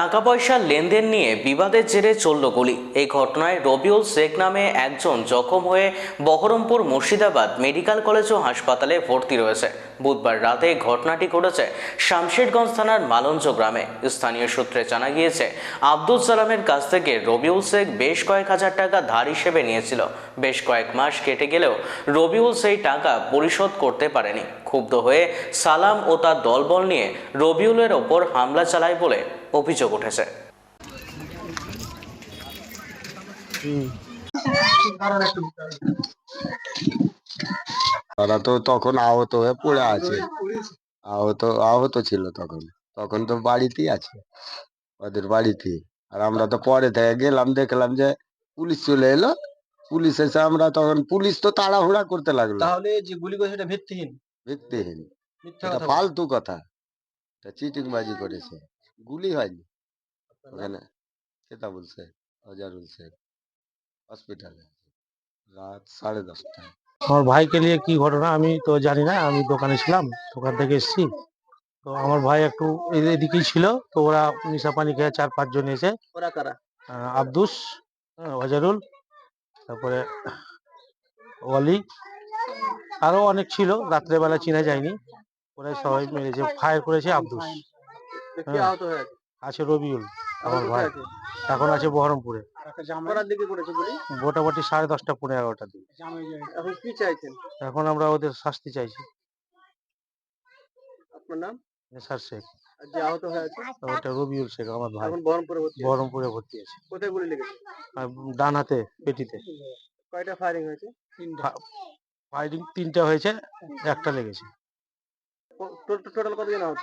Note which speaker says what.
Speaker 1: টাকা পয়সার লেনদেন নিয়ে বিবাদের জেরে চলল গুলি। এই ঘটনায় রবিউল শেখ নামে একজন জখম হয়ে বহরমপুর মুর্শিদাবাদ মেডিকেল কলেজ ও হাসপাতালে ভর্তি রয়েছে। বুধবার রাতে ঘটনাটি ঘটেছে শামশেরগঞ্জ থানার মালঞ্জ গ্রামে। স্থানীয় সূত্রে জানা গিয়েছে, আব্দুল সালামের কাছ থেকে রবিউল শেখ বেশ কয়েক হাজার টাকা ধার হিসেবে নিয়েছিল। বেশ কয়েক মাস কেটে গেলেও রবিউল সেই টাকা পরিশোধ করতে পারেনি। ক্ষুব্ধ হয়ে সালাম ও তার দলবল নিয়ে রবিউলের ওপর হামলা চালায় বলে অভিযোগ উঠেছে।
Speaker 2: তারা তো তখন আহত হয়ে পড়ে আছে। আহত আহত ছিল তখন। তখন তো বাড়িতেই আছে ওদের বাড়িতে আর আমরা তো পরে থেকে গেলাম দেখলাম যে পুলিশ চলে এলো। পুলিশ এসে আমরা তখন পুলিশ তো তাড়াহুড়া করতে লাগল।
Speaker 3: তাহলে যে গুলি করেছে এটা ভিত্তিহীন?
Speaker 2: ভিত্তিহীন। ফালতু কথা। চিটিংবাজি করেছে। গুলি হয়নি ওখানে। সেটা বলছে হজারুল শেখ হসপিটালে রাত সাড়ে দশটায়।
Speaker 4: আমার ভাইকে নিয়ে কি ঘটনা আমি তো জানি না আমি দোকানে ছিলাম দোকান থেকে এসেছি। তো আমার ভাই একটু এদিকেই ছিল তো ওরা নিশা পানি খেয়ে চার পাঁচজন এসে
Speaker 3: ওরা কারা?
Speaker 4: আব্দুস হ্যাঁ, ওয়াজারুল তারপরে ওয়ালি আরও অনেক ছিল রাত্রেবেলা চিনা যায়নি। ওরা সবাই মেরেছে ফায়ার করেছে আব্দুস।
Speaker 3: কে
Speaker 4: হ্যাঁ।
Speaker 3: আহত আছে
Speaker 4: রবিউল আমার ভাই। এখন আছে বহরমপুরে।
Speaker 3: করার দিকে করেছে গুলি
Speaker 4: মোটামুটি সাড়ে দশটা পনেরো এগারোটার দিকে।
Speaker 3: এখন কি চাইছেন?
Speaker 4: এখন আমরা ওদের শাস্তি চাইছি।
Speaker 3: আপনার নাম?
Speaker 4: নেশার শেখ।
Speaker 3: যে আহত
Speaker 4: ওটা রবিউল শেখ আমার ভাই।
Speaker 3: এখন বহরমপুরে ভর্তি
Speaker 4: বহরমপুরে ভর্তি আছে।
Speaker 3: কোথায় গুলি লেগেছে?
Speaker 4: ডান হাতে পেটিতে।
Speaker 3: কয়টা ফায়ারিং হয়েছে?
Speaker 4: তিনটা। হয়েছে একটা লেগেছে।
Speaker 3: টোটাল কতজন আহত?